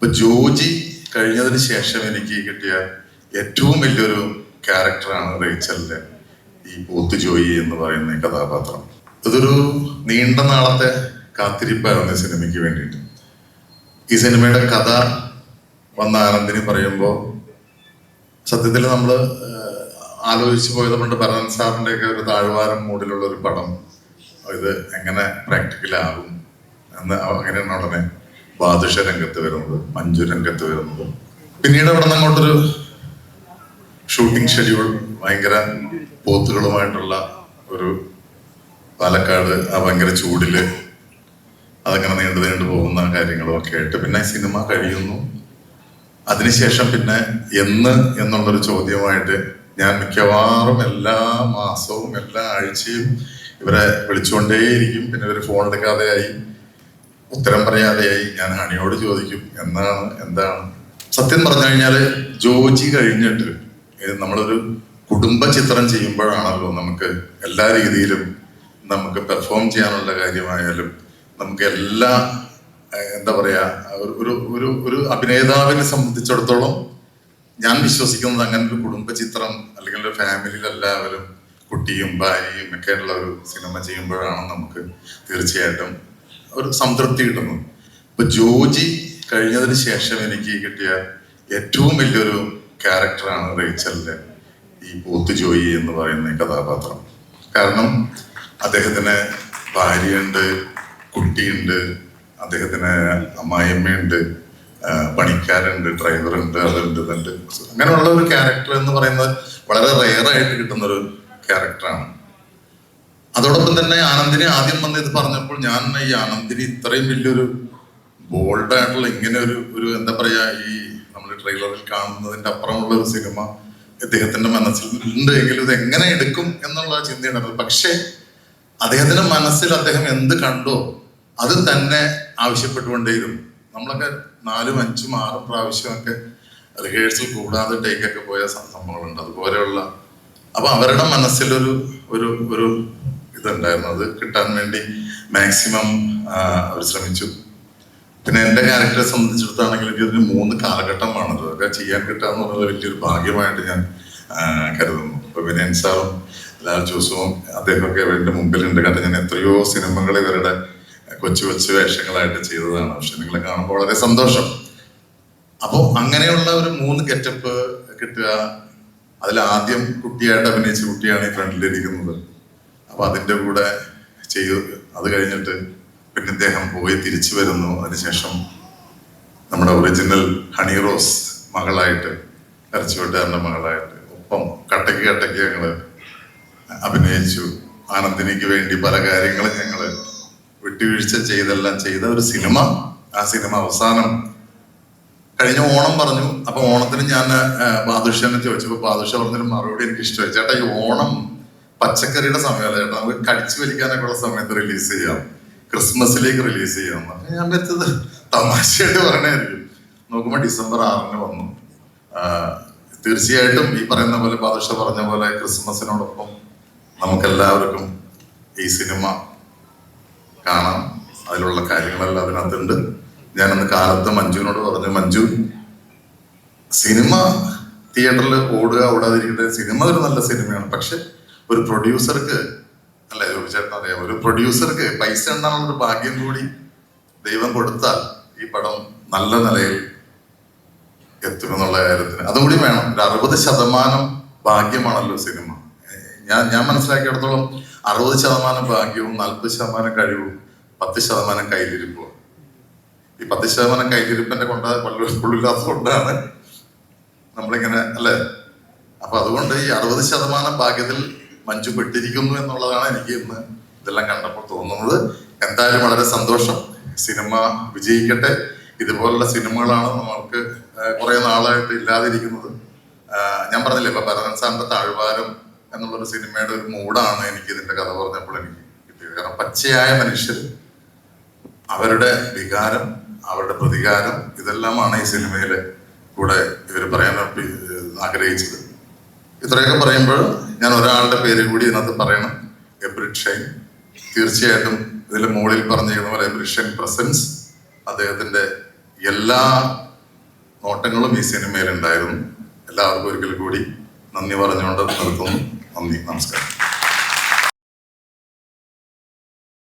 ഇപ്പൊ ജോജി കഴിഞ്ഞതിന് ശേഷം എനിക്ക് കിട്ടിയ ഏറ്റവും വലിയൊരു ക്യാരക്ടറാണ് റേച്ചലിന്റെ ഈ പോത്ത് ജോയി എന്ന് പറയുന്ന കഥാപാത്രം. ഇതൊരു നീണ്ട നാളത്തെ കാത്തിരിപ്പായിരുന്നു സിനിമയ്ക്ക് വേണ്ടിയിട്ട്. ഈ സിനിമയുടെ കഥ വന്ന ആനന്ദിനി പറയുമ്പോൾ സത്യത്തിൽ നമ്മൾ ആലോചിച്ചു പോയത് കൊണ്ട് ഭരതൻ സാറിന്റെ ഒക്കെ ഒരു താഴ്വാരം മൂടിലുള്ള ഒരു പടം. ഇത് എങ്ങനെ പ്രാക്ടിക്കലാകും എന്ന് അങ്ങനെയാണ് ഉടനെ ബാദുഷ രംഗത്ത് വരുന്നത് മഞ്ജു രംഗത്ത് വരുന്നത്. പിന്നീട് അവിടെ അങ്ങോട്ടൊരു ഷൂട്ടിംഗ് ഷെഡ്യൂൾ ഭയങ്കര പോത്തുകളുമായിട്ടുള്ള ഒരു പാലക്കാട് ആ ഭയങ്കര ചൂടിൽ അതങ്ങനെ നീണ്ടു നീണ്ടു പോകുന്ന കാര്യങ്ങളും ഒക്കെ ആയിട്ട് പിന്നെ സിനിമ കഴിയുന്നു. അതിനുശേഷം പിന്നെ എന്ന് എന്നുള്ളൊരു ചോദ്യമായിട്ട് ഞാൻ മിക്കവാറും എല്ലാ മാസവും എല്ലാ ആഴ്ചയും ഇവരെ വിളിച്ചുകൊണ്ടേയിരിക്കും. പിന്നെ ഇവർ ഫോൺ എടുക്കാതെയായി. ഉത്തരം പറയാതെയായി ഞാൻ ഹണിയോട് ചോദിക്കും എന്താണ് എന്താണ്? സത്യം പറഞ്ഞു കഴിഞ്ഞാൽ ജോജി കഴിഞ്ഞിട്ട് നമ്മളൊരു കുടുംബ ചിത്രം ചെയ്യുമ്പോഴാണല്ലോ നമുക്ക് എല്ലാ രീതിയിലും നമുക്ക് പെർഫോം ചെയ്യാനുള്ള കാര്യമായാലും നമുക്ക് എല്ലാ എന്താ പറയാ ഒരു ഒരു ഒരു അഭിനേതാവിനെ സംബന്ധിച്ചിടത്തോളം ഞാൻ വിശ്വസിക്കുന്നത് അങ്ങനെ ഒരു കുടുംബ ചിത്രം അല്ലെങ്കിൽ ഒരു ഫാമിലിയിൽ എല്ലാവരും കുട്ടിയും ഭാര്യയും ഒക്കെ ഉള്ള ഒരു സിനിമ ചെയ്യുമ്പോഴാണ് നമുക്ക് തീർച്ചയായിട്ടും ഒരു സംതൃപ്തി കിട്ടുന്നു. ഇപ്പൊ ജോജി കഴിഞ്ഞതിന് ശേഷം എനിക്ക് കിട്ടിയ ഏറ്റവും വലിയൊരു ക്യാരക്ടറാണ് റേച്ചലിന്റെ ഈ പോത്ത് ജോയി എന്ന് പറയുന്ന കഥാപാത്രം. കാരണം അദ്ദേഹത്തിന് ഭാര്യയുണ്ട് കുട്ടിയുണ്ട് അദ്ദേഹത്തിന് അമ്മായിയമ്മയുണ്ട് പണിക്കാരുണ്ട് ഡ്രൈവറുണ്ട് അതുണ്ട് ഇതുണ്ട്. അങ്ങനെയുള്ള ഒരു ക്യാരക്ടർ എന്ന് പറയുന്നത് വളരെ റെയറായിട്ട് കിട്ടുന്ന ഒരു ക്യാരക്ടറാണ് അതോടൊപ്പം തന്നെ ആനന്ദിനെ ആദ്യം വന്ന് ഇത് പറഞ്ഞപ്പോൾ ഞാൻ ഈ ആനന്ദിന് ഇത്രയും വലിയൊരു ബോൾഡായിട്ടുള്ള ഇങ്ങനെ ഒരു ഒരു എന്താ പറയാ ഈ നമ്മൾ ട്രെയിലറിൽ കാണുന്നതിന്റെ അപ്പുറമുള്ള ഒരു സിനിമ അദ്ദേഹത്തിന്റെ മനസ്സിൽ ഉണ്ട് എങ്കിലും ഇത് എങ്ങനെ എടുക്കും എന്നുള്ള ചിന്തയുണ്ടായിരുന്നു. പക്ഷേ അദ്ദേഹത്തിന്റെ മനസ്സിൽ അദ്ദേഹം എന്ത് കണ്ടോ അത് തന്നെ ആവശ്യപ്പെട്ടുകൊണ്ടേയിരുന്നു. നമ്മളൊക്കെ നാലും അഞ്ചും ആറും പ്രാവശ്യമൊക്കെ റിഹേഴ്സൽ കൂടാതെ ടേക്കൊക്കെ പോയ സംഭവങ്ങളുണ്ട്. അതുപോലെയുള്ള അപ്പൊ അവരുടെ മനസ്സിലൊരു ഒരു ഒരു ഇതുണ്ടായിരുന്നു അത് കിട്ടാൻ വേണ്ടി മാക്സിമം അവർ ശ്രമിച്ചു. പിന്നെ എന്റെ ക്യാരക്ടറെ സംബന്ധിച്ചിടത്താണെങ്കിൽ ഇതിന് മൂന്ന് കാലഘട്ടമാണ് അതൊക്കെ ചെയ്യാൻ കിട്ടുക എന്ന് പറയുന്നത് വലിയൊരു ഭാഗ്യമായിട്ട് ഞാൻ കരുതുന്നു. ഇപ്പൊ വിനയൻ സാറും ലാൽ ജോസും അദ്ദേഹമൊക്കെ എന്റെ മുമ്പിലുണ്ട്. കാരണം ഞാൻ എത്രയോ സിനിമകൾ ഇവരുടെ കൊച്ചു കൊച്ചു വേഷങ്ങളായിട്ട് ചെയ്തതാണ്. പക്ഷെ നിങ്ങളെ കാണുമ്പോൾ വളരെ സന്തോഷം. അപ്പോൾ അങ്ങനെയുള്ള ഒരു മൂന്ന് ഗെറ്റപ്പ് കിട്ടുക. അതിൽ ആദ്യം കുട്ടിയായിട്ട് അഭിനയിച്ച കുട്ടിയാണ് ഈ ഫ്രണ്ടിലിരിക്കുന്നത് അപ്പൊ അതിന്റെ കൂടെ ചെയ്തു. അത് കഴിഞ്ഞിട്ട് പിന്നെ ഇദ്ദേഹം പോയി തിരിച്ചു വരുന്നു. അതിനുശേഷം നമ്മുടെ ഒറിജിനൽ ഹണി റോസ് മകളായിട്ട് ഇറച്ചിവെട്ടുകാരന്റെ മകളായിട്ട്. ഒപ്പം കട്ടയ്ക്ക് കട്ടയ്ക്ക് ഞങ്ങൾ അഭിനയിച്ചു. ആനന്ദിനിക്ക് വേണ്ടി പല കാര്യങ്ങളും ഞങ്ങൾ വിട്ടുവീഴ്ച ചെയ്തെല്ലാം ചെയ്ത ഒരു സിനിമ. ആ സിനിമ അവസാനം കഴിഞ്ഞ ഓണം പറഞ്ഞു. അപ്പൊ ഓണത്തിന് ഞാൻ ബാദുഷനെ ചോദിച്ചപ്പോ ബാദുഷ പറഞ്ഞൊരു മറുപടി എനിക്ക് ഇഷ്ടമായി ചേട്ടാ ഈ ഓണം പച്ചക്കറിയുടെ സമയമല്ല ചേട്ടാ നമുക്ക് കടിച്ചു വലിക്കാനൊക്കെ ഉള്ള സമയത്ത് റിലീസ് ചെയ്യാം. ക്രിസ്മസിലേക്ക് റിലീസ് ചെയ്യാം. ഞാൻ വെച്ചത് തമാശയായിട്ട് പറഞ്ഞായിരിക്കും നോക്കുമ്പോൾ ഡിസംബർ ആറിന് വന്നു. തീർച്ചയായിട്ടും ഈ പറയുന്ന പോലെ ബാദുഷ പറഞ്ഞ പോലെ ക്രിസ്മസിനോടൊപ്പം നമുക്കെല്ലാവർക്കും ഈ സിനിമ കാണാം. അതിലുള്ള കാര്യങ്ങളെല്ലാം അതിനകത്തുണ്ട്. ഞാനന്ന് കാലത്ത് മഞ്ജുവിനോട് പറഞ്ഞു മഞ്ജു സിനിമ തിയേറ്ററിൽ ഓടുക ഓടാതിരിക്കട്ടെ. സിനിമ ഒരു നല്ല സിനിമയാണ്. പക്ഷെ ഒരു പ്രൊഡ്യൂസർക്ക് അല്ല ചേട്ടൻ അറിയാം. ഒരു പ്രൊഡ്യൂസർക്ക് പൈസ ഉണ്ടാകുന്ന ഭാഗ്യം കൂടി ദൈവം കൊടുത്താൽ ഈ പടം നല്ല നിലയിൽ എത്തുമെന്നുള്ള കാര്യത്തിന്. അതുകൂടി വേണം. ഒരു അറുപത് ശതമാനം ഭാഗ്യമാണല്ലോ സിനിമ. ഞാൻ ഞാൻ മനസ്സിലാക്കിയിടത്തോളം അറുപത് ശതമാനം ഭാഗ്യവും നാൽപ്പത് ശതമാനം കഴിവും പത്ത് ശതമാനം കയ്യിലിരിപ്പും ഈ പത്ത് ശതമാനം കയ്യിലിരിപ്പിന്റെ കൊണ്ട കൊള്ളില്ലാത്തത് കൊണ്ടാണ് നമ്മളിങ്ങനെ അല്ലേ? അപ്പൊ അതുകൊണ്ട് ഈ അറുപത് ശതമാനം ഭാഗ്യത്തിൽ മഞ്ജു പെട്ടിരിക്കുന്നു എന്നുള്ളതാണ് എനിക്ക് ഇന്ന് ഇതെല്ലാം കണ്ടപ്പോൾ തോന്നുന്നത്. എന്തായാലും വളരെ സന്തോഷം. സിനിമ വിജയിക്കട്ടെ. ഇതുപോലുള്ള സിനിമകളാണ് നമ്മൾക്ക് കുറെ നാളായിട്ട് ഇല്ലാതിരിക്കുന്നത്. ഞാൻ പറഞ്ഞില്ലേ ഇപ്പൊ ഭരതൻ സാറിന്റെ താഴ്വാരം എന്നുള്ളൊരു സിനിമയുടെ ഒരു മൂഡാണ് എനിക്ക് ഇതിന്റെ കഥ പറഞ്ഞപ്പോൾ എനിക്ക് കിട്ടിയത്. കാരണം പച്ചയായ മനുഷ്യർ അവരുടെ വികാരം അവരുടെ പ്രതികാരം ഇതെല്ലാമാണ് ഈ സിനിമയിലെ കൂടെ ഇവർ പറയാൻ ആഗ്രഹിച്ചത്. ഇത്രയൊക്കെ പറയുമ്പോൾ ഞാൻ ഒരാളുടെ പേര് കൂടി ഇതിനകത്ത് പറയണം. എബ്രിഡ് ഷൈൻ തീർച്ചയായിട്ടും ഇതിൽ മുകളിൽ പറഞ്ഞിരിക്കുന്ന പോലെ എബ്രിഡ് പ്രസൻസ് അദ്ദേഹത്തിന്റെ എല്ലാ നോട്ടങ്ങളും ഈ സിനിമയിലുണ്ടായിരുന്നു എല്ലാവർക്കും ഒരിക്കൽ കൂടി നന്ദി പറഞ്ഞുകൊണ്ട് നിർത്തുന്നു. നന്ദി. നമസ്കാരം.